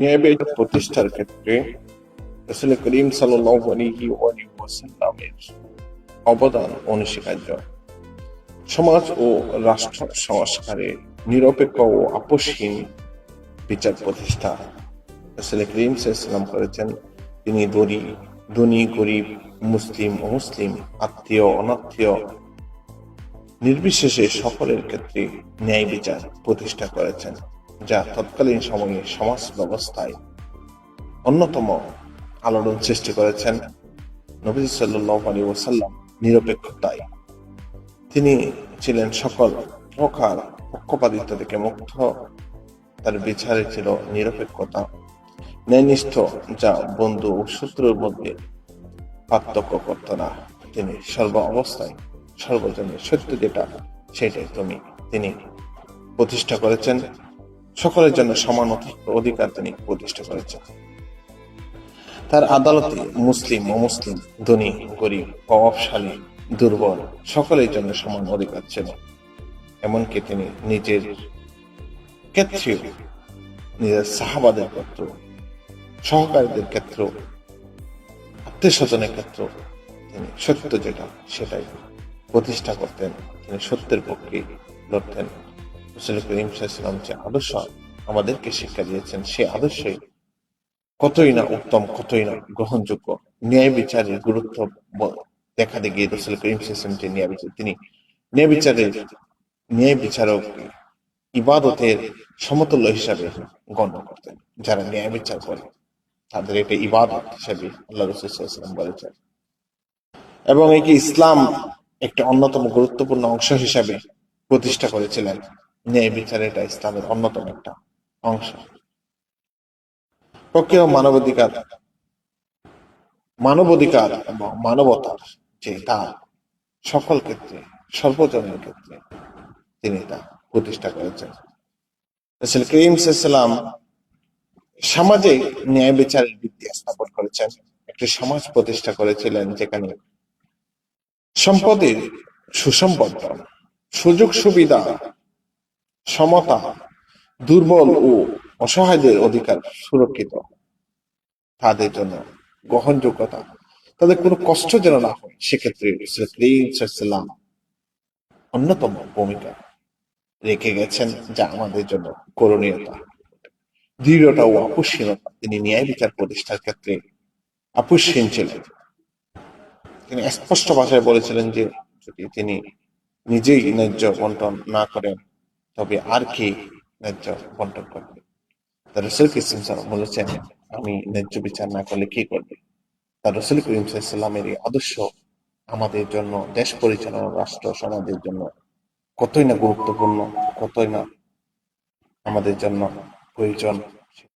ন্যায় প্রতিষ্ঠার ক্ষেত্রে রসুল করিম সাল্লাল্লাহু ওয়াসাল্লামের অবদান অনস্বীকার্য। সমাজ ও রাষ্ট্র সংস্কারে নিরপেক্ষ ও আপোষহীন বিচার প্রতিষ্ঠা রসুল করিম সাল্লাম করেছেন। তিনি দরি ধনী, গরিব, মুসলিম, অমুসলিম, আত্মীয়, অনাত্মীয় নির্বিশেষে সকলের ক্ষেত্রে ন্যায় বিচার প্রতিষ্ঠা করেছেন। যা তৎকালীন সময়ে সমাজ ব্যবস্থায় অন্যতম আলোড়ন সৃষ্টি করেছেন নবী সাল্লাহ আলী ওসাল্লাম নিরপেক্ষতায়। তিনি ছিলেন সকল প্রকার পক্ষপাতিত্ব থেকে মুক্ত। তার বিচারে ছিল নিরপেক্ষতা, ন্যায়নিষ্ঠ, যা বন্ধু ও শত্রুর মধ্যে পার্থক্য করত না। তিনি সর্ব অবস্থায় সর্বজনের সত্য যেটা, সেটাই তুমি, তিনি প্রতিষ্ঠা করেছেন। সকলের জন্য সমান অধিকার তিনি প্রতিষ্ঠা করেছেন। তার আদালতে মুসলিম অমুসলিম ধনী, গরিব, প্রভাবশালী, দুর্বল, সকলের জন্য সমান অধিকার ছিল। এমনকি তিনি নিজের ক্ষেত্রেও নিজের সাহাবাদের ক্ষেত্র সহকারীদের ক্ষেত্র আত্মীয় স্বজনের ক্ষেত্র তিনি সত্য যেটা, সেটাই প্রতিষ্ঠা করতেন। তিনি সত্যের পক্ষে লড়তেন। রসুল করিম সাল্লাম যে আদর্শ আমাদেরকে শিক্ষা দিয়েছেন সে আদর্শই কতই না উত্তম, কতই না গ্রহণযোগ্য, ন্যায় বিচারের গুরুত্ব দেখা দিয়ে রসুল করিম সাল্লাম যে ন্যায় বিচার তিনি ন্যায় বিচারের ন্যায় বিচারক ইবাদতের সমতুল্য হিসাবে গণ্য করতেন, যারা ন্যায় বিচার করে, তাদের এটা ইবাদত হিসাবে আল্লাহ রসুলাম বলেছেন। এবং একে ইসলাম একটা অন্যতম গুরুত্বপূর্ণ অংশ হিসাবে প্রতিষ্ঠা করেছিলেন। ন্যায় বিচার এটা ইসলামের অন্যতম একটা অংশ। প্রক্রিয়া মানবাধিকার মানবাধিকার এবং মানবতার যে তা সকল ক্ষেত্রে সর্বজনের ক্ষেত্রে তিনি তা প্রতিষ্ঠা করেছেন। রসুল করিম সমাজে ন্যায় বিচারের ভিত্তি স্থাপন করেছেন, একটি সমাজ প্রতিষ্ঠা করেছিলেন যেখানে সম্পদের সুসম্পর্দন সুযোগ সুবিধা সমতা, দুর্বল ও অসহায়দের অধিকার সুরক্ষিত। তাদের জন্য গ্রহণযোগ্যতা, তাদের কোনো কষ্ট যেন না হয়, সেক্ষেত্রে অন্যতম ভূমিকা রেখে গেছেন যা আমাদের জন্য করণীয়তা। দৃঢ়তা ও আপোষহীনতা তিনি ন্যায় বিচার প্রতিষ্ঠার ক্ষেত্রে আপোষহীন ছিলেন। তিনি স্পষ্ট ভাষায় বলেছিলেন যে যদি তিনি নিজেই ন্যায্য বন্টন না করেন তবে আর কে ন্যায্য বন্টন করবে? রসুল করিম সাল্লাম বলেছেন আমি ন্যায্য বিচার না করলে কি করবে? তার রসুল করিম সাল্লামের এই আদর্শ আমাদের জন্য, দেশ পরিচালনা রাষ্ট্র সমাজের জন্য কতই না গুরুত্বপূর্ণ, কতই না আমাদের জন্য প্রয়োজন।